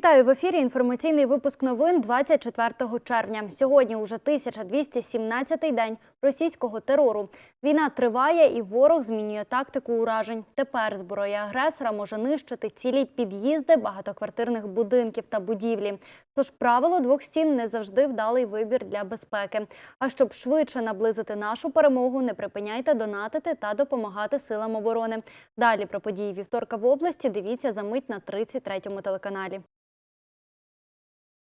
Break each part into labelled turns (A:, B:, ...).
A: Вітаю в ефірі. Інформаційний випуск новин 24 червня. Сьогодні уже 1217-й день російського терору. Війна триває, і ворог змінює тактику уражень. Тепер зброя агресора може нищити цілі під'їзди багатоквартирних будинків та будівлі. Тож правило двох стін не завжди вдалий вибір для безпеки. А щоб швидше наблизити нашу перемогу, не припиняйте донатити та допомагати силам оборони. Далі про події вівторка в області дивіться за мить на 33-му телеканалі.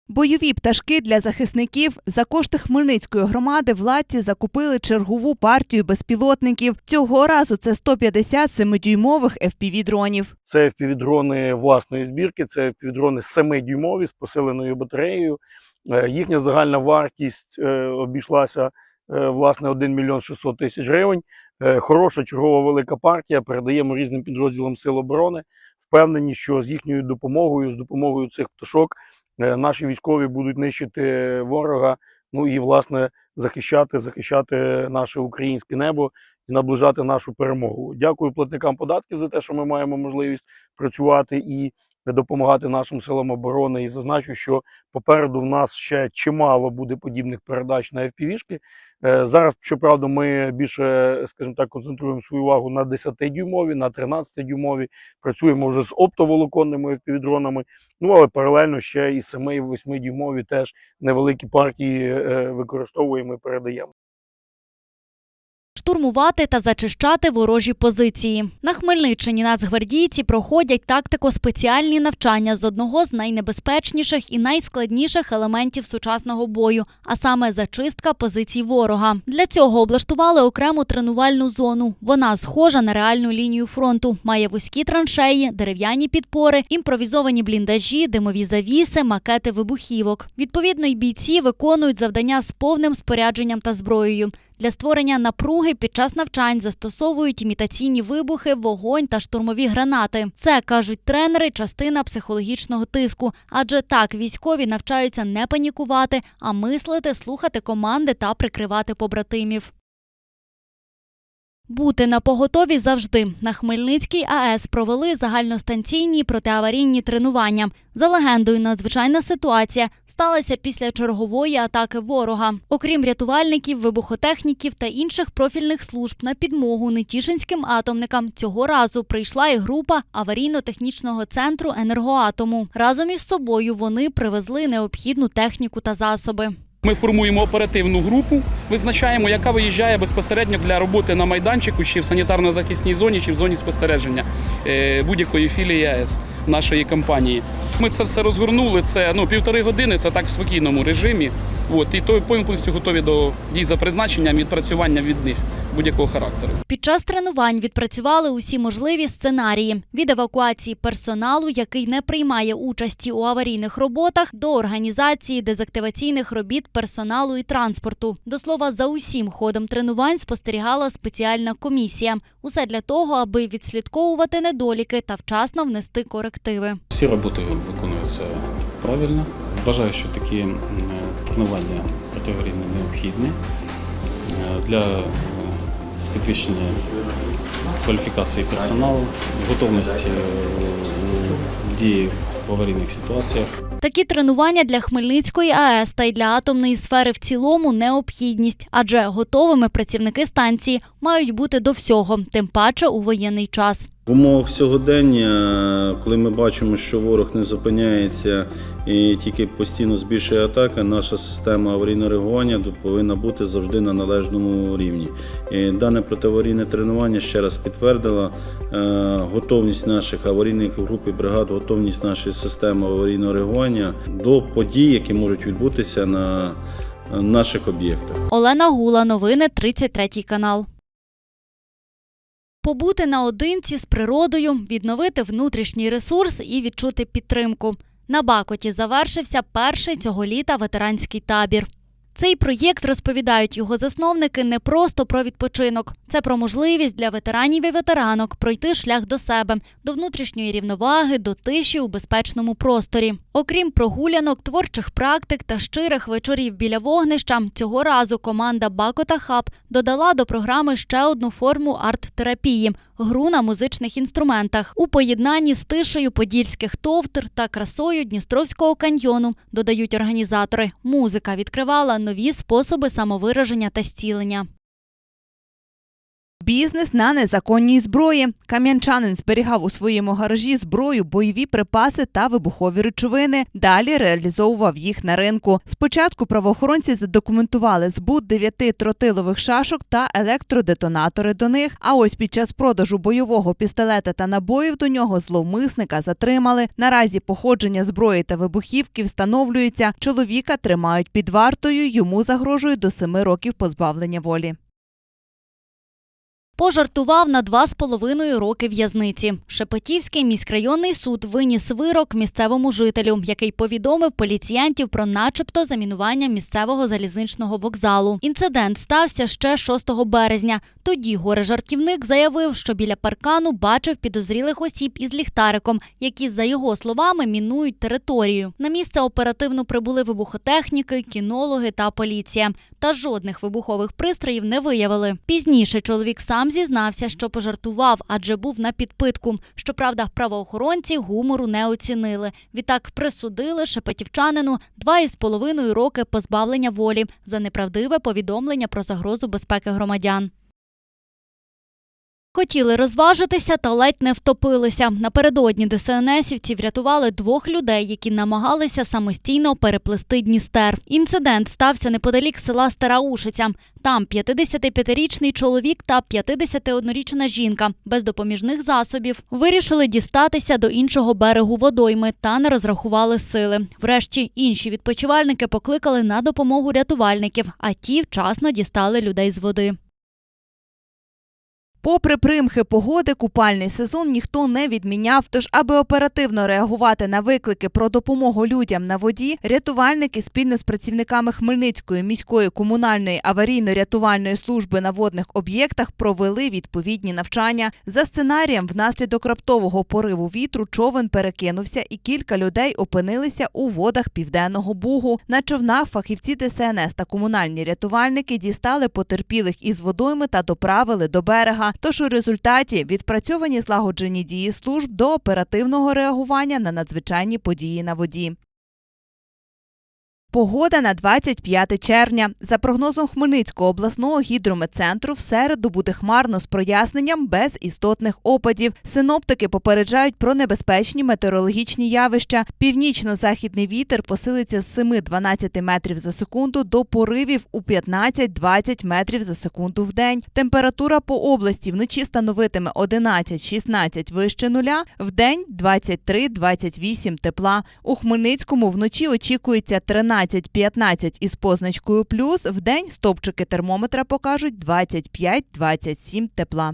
B: Бойові пташки для захисників за кошти Хмельницької громади владці закупили чергову партію безпілотників. Цього разу це 150 семидюймових FPV-дронів.
C: Це FPV-дрони власної збірки, це FPV-дрони 7-дюймові з посиленою батареєю. Е, Їхня загальна вартість е, обійшлася е, власне 1 мільйон 600 тисяч гривень. Хороша чергова велика партія. Передаємо різним підрозділам Сил оборони. Впевнені, що з їхньою допомогою, з допомогою цих пташок, наші військові будуть нищити ворога. Ну і власне захищати, захищати наше українське небо і наближати нашу перемогу. Дякую платникам податків за те, що ми маємо можливість працювати і допомагати нашим силам оборони. І зазначу, що попереду в нас ще чимало буде подібних передач на FPV-шки. Е, Зараз, щоправда, ми більше, скажімо так, концентруємо свою увагу на 10-дюймові, на 13-дюймові. Працюємо вже з оптоволоконними FPV-дронами. Ну але паралельно ще і 7-8-дюймові теж невеликі партії е, використовуємо і передаємо.
D: Штурмувати та зачищати ворожі позиції. На Хмельниччині нацгвардійці проходять тактико-спеціальні навчання з одного з найнебезпечніших і найскладніших елементів сучасного бою, а саме зачистка позицій ворога. Для цього облаштували окрему тренувальну зону. Вона схожа на реальну лінію фронту, має вузькі траншеї, дерев'яні підпори, імпровізовані бліндажі, димові завіси, макети вибухівок. Відповідно, й бійці виконують завдання з повним спорядженням та зброєю. Для створення напруги під час навчань застосовують імітаційні вибухи, вогонь та штурмові гранати. Це кажуть тренери, частина психологічного тиску, адже так військові навчаються не панікувати, а мислити, слухати команди та прикривати побратимів. Бути на поготові завжди на Хмельницькій АЕС провели загальностанційні протиаварійні тренування. За легендою, надзвичайна ситуація сталася після чергової атаки ворога. Окрім рятувальників, вибухотехніків та інших профільних служб на підмогу нетішинським атомникам цього разу прийшла і група аварійно-технічного центру енергоатому. Разом із собою вони привезли необхідну техніку та засоби.
E: Ми формуємо оперативну групу, визначаємо, яка виїжджає безпосередньо для роботи на майданчику, чи в санітарно-захисній зоні, чи в зоні спостереження е, будь-якої філії АЕС нашої компанії. Ми це все розгорнули. Це ну півтори години. Це так в спокійному режимі. От і то повністю готові до дій за призначенням відпрацювання від них будь-якого характеру.
D: Під час тренувань відпрацювали усі можливі сценарії від евакуації персоналу, який не приймає участі у аварійних роботах, до організації дезактиваційних робіт персоналу і транспорту. До слова, за усім ходом тренувань спостерігала спеціальна комісія. Усе для того, аби відслідковувати недоліки та вчасно внести корективи.
F: Всі роботи виконуються правильно. Вважаю, що такі тренування протиаварійні необхідні е, для е, підвищення кваліфікації персоналу, готовності е, дії в аварійних ситуаціях.
D: Такі тренування для Хмельницької АЕС та й для атомної сфери в цілому необхідність, адже готовими працівники станції мають бути до всього, тим паче у воєнний час.
G: В умовах сьогодення, коли ми бачимо, що ворог не зупиняється і тільки постійно збільшує атаки, наша система аварійного реагування повинна бути завжди на належному рівні. І дане протиаварійне тренування ще раз підтвердило е, готовність наших аварійних груп і бригад, готовність нашої системи аварійного реагування до подій, які можуть відбутися на е, наших об'єктах.
D: Олена Гула, новини 33 канал. Побути наодинці з природою, відновити внутрішній ресурс і відчути підтримку. На Бакоті завершився перший цього літа ветеранський табір. Цей проєкт розповідають його засновники не просто про відпочинок, це про можливість для ветеранів і ветеранок пройти шлях до себе, до внутрішньої рівноваги, до тиші у безпечному просторі. Окрім прогулянок, творчих практик та щирих вечорів біля вогнища, цього разу команда Бакота Хаб додала до програми ще одну форму арт-терапії гру на музичних інструментах у поєднанні з тишею подільських товтр та красою Дністровського каньйону, додають організатори. Музика відкривала нові способи самовираження та зцілення.
B: Бізнес на незаконній зброї. Кам'янчанин зберігав у своєму гаражі зброю, бойові припаси та вибухові речовини. Далі реалізовував їх на ринку. Спочатку правоохоронці задокументували збут дев'яти тротилових шашок та електродетонатори до них. А ось під час продажу бойового пістолета та набоїв до нього зловмисника затримали. Наразі походження зброї та вибухівки встановлюється. Чоловіка тримають під вартою. Йому загрожує до семи років позбавлення волі.
D: Пожартував на два з половиною роки в'язниці. Шепетівський міськрайонний суд виніс вирок місцевому жителю, який повідомив поліціянтів про начебто замінування місцевого залізничного вокзалу. Інцидент стався ще 6 березня. Тоді горе-жартівник заявив, що біля паркану бачив підозрілих осіб із ліхтариком, які, за його словами, мінують територію. На місце оперативно прибули вибухотехніки, кінологи та поліція. Та жодних вибухових пристроїв не виявили. Пізніше чоловік сам зізнався, що пожартував, адже був на підпитку. Щоправда, правоохоронці гумору не оцінили. Відтак присудили шепетівчанину два із половиною роки позбавлення волі за неправдиве повідомлення про загрозу безпеки громадян. Хотіли розважитися та ледь не втопилися. Напередодні ДСНСівці врятували двох людей, які намагалися самостійно переплисти Дністер. Інцидент стався неподалік села Стара Ушиця. Там 55-річний чоловік та 51-річна жінка без допоміжних засобів вирішили дістатися до іншого берегу водойми та не розрахували сили. Врешті інші відпочивальники покликали на допомогу рятувальників, а ті вчасно дістали людей з води.
B: Попри примхи погоди, купальний сезон ніхто не відміняв. Тож, аби оперативно реагувати на виклики про допомогу людям на воді, рятувальники спільно з працівниками Хмельницької міської комунальної аварійно-рятувальної служби на водних об'єктах провели відповідні навчання. За сценарієм, внаслідок раптового пориву вітру човен перекинувся, і кілька людей опинилися у водах південного бугу. На човнах фахівці ДСНС та комунальні рятувальники дістали потерпілих із водойми та доправили до берега. Тож у результаті відпрацьовані злагоджені дії служб до оперативного реагування на надзвичайні події на воді. Погода на 25 червня. За прогнозом Хмельницького обласного гідрометцентру, в середу буде хмарно з проясненням без істотних опадів. Синоптики попереджають про небезпечні метеорологічні явища. Північно-західний вітер посилиться з 7-12 метрів за секунду до поривів у 15-20 метрів за секунду в день. Температура по області вночі становитиме 11-16 вище нуля, в день 23-28 тепла. У Хмельницькому вночі очікується 13-15 із позначкою плюс, в день стопчики термометра покажуть 25-27 тепла.